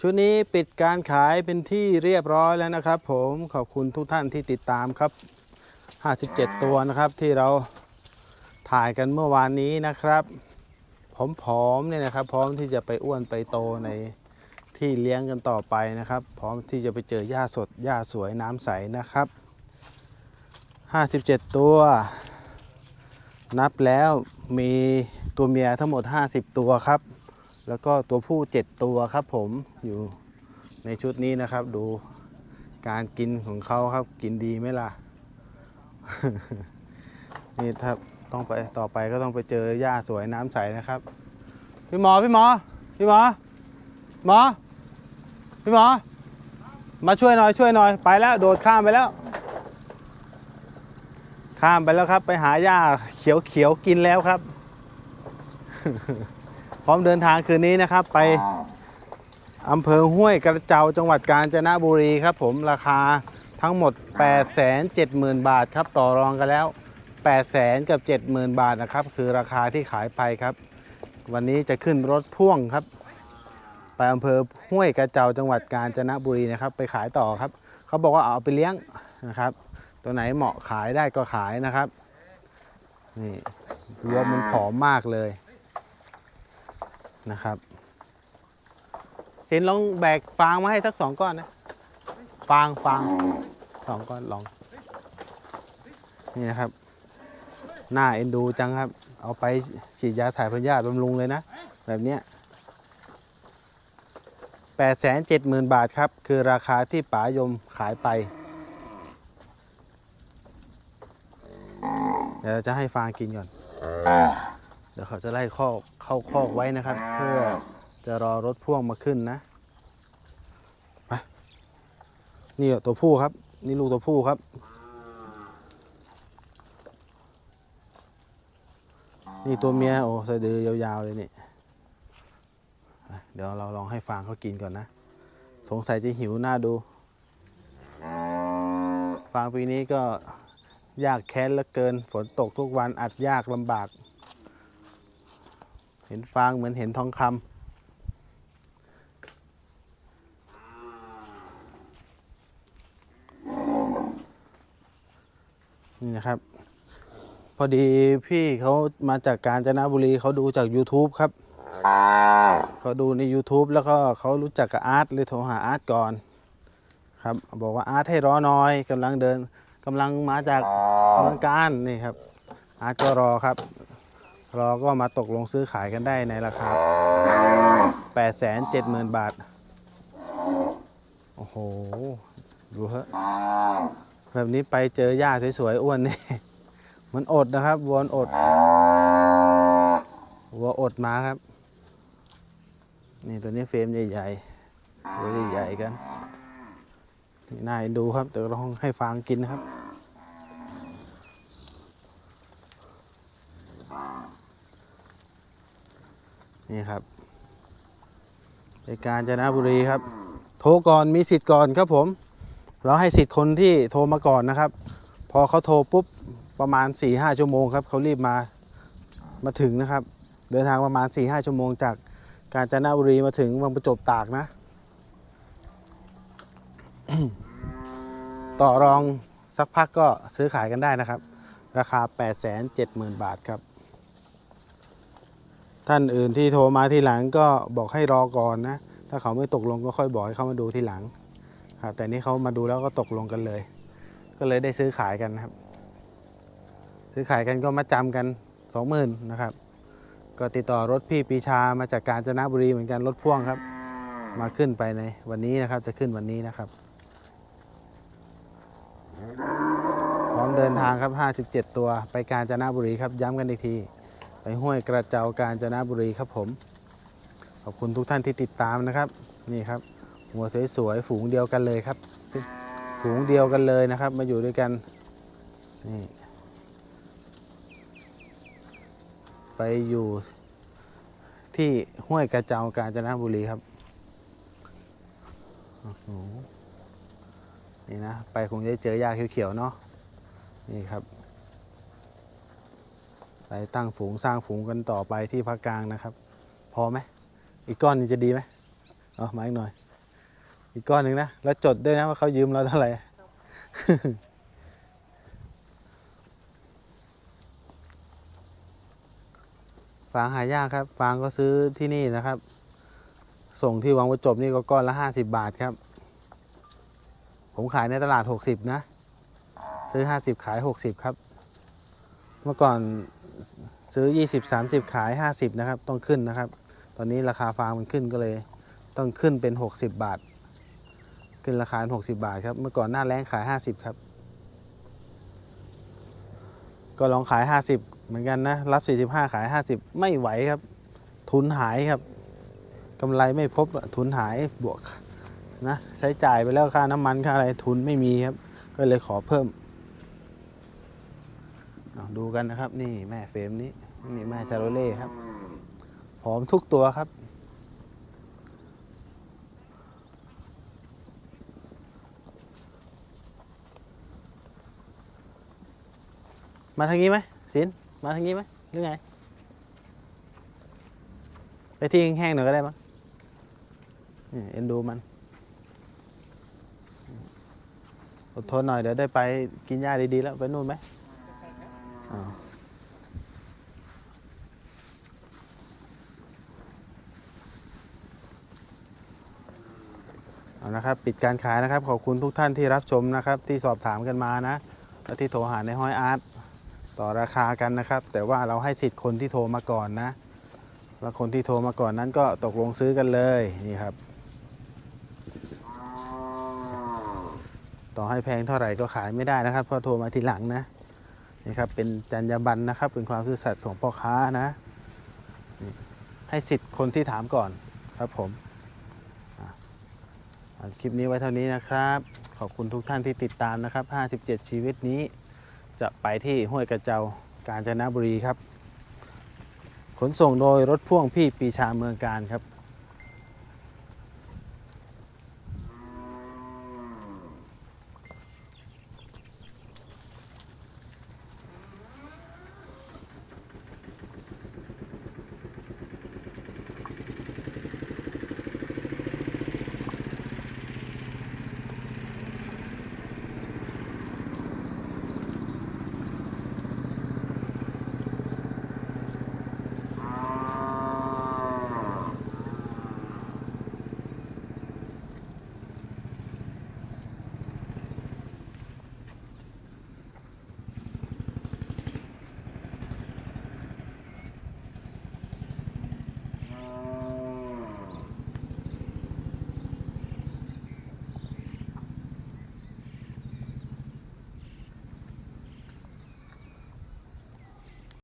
ชุดนี้ปิดการขายเป็นที่เรียบร้อยแล้วนะครับ ผมขอบคุณทุกท่านที่ติดตามครับ 57 ตัวนะครับที่เราถ่ายกันเมื่อวานนี้นะครับผอมๆเนี่ยนะครับ พร้อมที่จะไปอ้วนไปโตในที่เลี้ยงกันต่อไปนะครับ พร้อมที่จะไปเจอหญ้าสดหญ้าสวยน้ำใสนะครับ 57 ตัว นับแล้วมีตัวเมียทั้งหมด 50 ตัวครับ แล้วก็ตัวผู้ 7 ตัวครับผมอยู่ในชุดนี้นะครับ ดูการกินของเขาครับ กินดีไหมล่ะ นี่ถ้าต้องไปต่อไปก็ต้องไปเจอหญ้าสวยน้ำใสนะครับ พี่หมอพี่หมอ พี่หมอ หมอ พี่หมอ มาช่วยหน่อยช่วยหน่อยไปแล้ว โดดข้ามไปแล้ว ข้ามไปแล้วครับ ไปหาหญ้าเขียวเขียวกินแล้วครับ พร้อมเดินทางคืนนี้นะครับ ไปอำเภอห้วยกระเจ้าจังหวัดกาญจนบุรีครับ ผมราคาทั้งหมด 870,000 บาทครับต่อรองกันแล้ว 800,000 กับ 70,000 บาทนะครับ คือราคาที่ขายไปครับ วันนี้จะขึ้นรถพ่วงครับ ไปอำเภอห้วยกระเจ้าจังหวัดกาญจนบุรีนะครับ ไปขายต่อครับ เขาบอกว่าเอาไปเลี้ยงนะครับ ตัวไหนเหมาะขายได้ก็ขายนะครับนี่รวมมันผอมมากเลย นะครับสินลองแบกฟางมาให้สักสองก้อนนะฟางฟางสองก้อนลอง นี่นะครับ หน้าเอ็นดูจังครับ เอาไปฉีดยาถ่ายพยาธิบำรุงเลยนะ แบบเนี้ยแปดแสนเจ็ดหมื่นบาทครับ คือราคาที่ป๋ายมขายไป เดี๋ยวเราจะให้ฟางกินก่อน เดี๋ยวเขาจะไล่ข้อกเข้าคอกไว้นะครับ เพื่อจะรอรถพ่วงมาขึ้นนะไปนี่ตัวผู้ครับ นี่ลูกตัวผู้ครับ นี่ตัวเมียโอ้สะดือยาวๆเลยนี่ไปเดี๋ยวเราลองให้ฟางเขากินก่อนนะ สงสัยจะหิวหน้าดู ฟางปีนี้ก็ยากแค้นเหลือเกิน ฝนตกทุกวันอัดยากลำบาก เห็นฟางเหมือนเห็นทองคำนี่นะครับ พอดีพี่เขามาจากกาญจนบุรีเขาดูจาก YouTube ครับ เขาดูใน YouTube แล้วก็เขารู้จักกับอาร์ตเลยโทรหาอาร์ตก่อน ครับ บอกว่าอาร์ตให้รอหน่อยกำลังเดินกำลังมาจากเมืองการนี่ครับ อาร์ตก็รอครับ เรอก็มาตกลงซื้อขายกันได้ในราคา 870,000 บาท โอ้โห ดูเถอะแบบนี้ไปเจอหญ้าสวยๆอ้วนนี่ มันอดนะครับวัวมันอดวัวอดมาครับ นี่ตัวนี้เฟรมใหญ่ๆตัวใหญ่ๆกัน นี่น่าเอ็นดูครับ เดี๋ยวเราให้ฟางกินนะครับ นี่ครับไปกาญจนบุรีครับ โทรก่อนมีสิทธิ์ก่อนครับผม เราให้สิทธิ์คนที่โทรมาก่อนนะครับ พอเขาโทรปุ๊บประมาณ4ี่ห้าชั่วโมงครับเขารีบมามาถึงนะครับ เดินทางประมาณ4ี่ห้าชั่วโมงจากกาญจนบุรีมาถึงวังประจบตากนะ ต่อรองสักพักก็ซื้อขายกันได้นะครับ ราคา 870,000 บาทครับ ท่านอื่นที่โทรมาทีหลังก็บอกให้รอก่อนนะ ถ้าเขาไม่ตกลงก็ค่อยบอกให้เขามาดูทีหลังครับแต่นี่เขามาดูแล้วก็ตกลงกันเลย ก็เลยได้ซื้อขายกันครับ ซื้อขายกันก็มาจำกัน20,000นะครับ ก็ติดต่อรถพี่ปีชามาจากกาญจนบุรีเหมือนกันรถพ่วงครับ มาขึ้นไปในวันนี้นะครับจะขึ้นวันนี้นะครับพร้อมเดินทางครับ 57 ตัวไปกาญจนบุรีครับ ย้ำกันอีกที ไปห้วยกระเจ้ากาญจนบุรีครับผม ขอบคุณทุกท่านที่ติดตามนะครับ นี่ครับ หัวสวยๆ ฝูงเดียวกันเลยครับ ฝูงเดียวกันเลยนะครับ มาอยู่ด้วยกัน นี่ ไปอยู่ที่ห้วยกระเจ้ากาญจนบุรีครับโอ้โหนี่นะ ไปคงจะเจอหญ้าเขียวๆเนาะนี่ครับ ไปตั้งฝูงสร้างฝูงกันต่อไปที่ภาคกลางนะครับ พอไหมอีกก้อนหนึงจะดีไหมเอมาอีกหน่อย อีกก้อนหนึ่งนะแล้วจดด้วยนะว่าเขายืมเราเท่าไหร่ฟางหายากครับฟางก็ซื้อที่นี่นะครับ ส่งที่วังประจบนี่ก็ก้อนละ50บบาทครับ ผมขายในตลาด60นะ ซื้อ50ขาย60ครับ เมื่อก่อน ซื้อ 20 30 ขาย 50 นะครับ ต้องขึ้นนะครับ ตอนนี้ราคาฟางมันขึ้นก็เลย ต้องขึ้นเป็น 60 บาท ขึ้นราคาเป็น60 บาทครับ เมื่อก่อนหน้าแรงขาย 50 ครับ ก็ลองขาย 50 เหมือนกันนะ รับ 45 ขาย 50 ไม่ไหวครับ ทุนหายครับกำไรไม่พบทุนหายบวกนะใช้จ่ายไปแล้วค่าน้ำมันค่าอะไรทุนไม่มีครับ ก็เลยขอเพิ่ม ดูกันนะครับ นี่แม่เฟรมนี้ นี่แม่ชาโรเล่ครับผอมทุกตัวครับมาทางนี้ไหมสินมาทางนี้ไหมหรือไง ไปที่แห้งๆหน่อยก็ได้มั้งเอ็นดูมัน อดทนหน่อยเดี๋ยวได้ไปกินหญ้าดีๆแล้ว ไปนู่นไหมอ้าวเอา นะครับ ปิดการขายนะครับ ขอบคุณทุกท่านที่รับชมนะครับ ที่สอบถามกันมานะและที่โทรหาในห้อยอาร์ตต่อราคากันนะครับ แต่ว่าเราให้สิทธิ์คนที่โทรมาก่อนนะแล้วคนที่โทรมาก่อนนั้นก็ตกลงซื้อกันเลยนี่ครับ ต่อให้แพงเท่าไหร่ก็ขายไม่ได้นะครับเพราะโทรมาทีหลังนะนี่ครับเป็นจรรยาบรรณนะครับ เป็นความซื่อสัตย์ของพ่อค้านะ ให้สิทธิ์คนที่ถามก่อนครับผม คลิปนี้ไว้เท่านี้นะครับ ขอบคุณทุกท่านที่ติดตามนะครับ 57 ชีวิตนี้ จะไปที่ห้วยกระเจ้ากาญจนบุรีครับ ขนส่งโดยรถพ่วงพี่ปีชาเมืองการครับ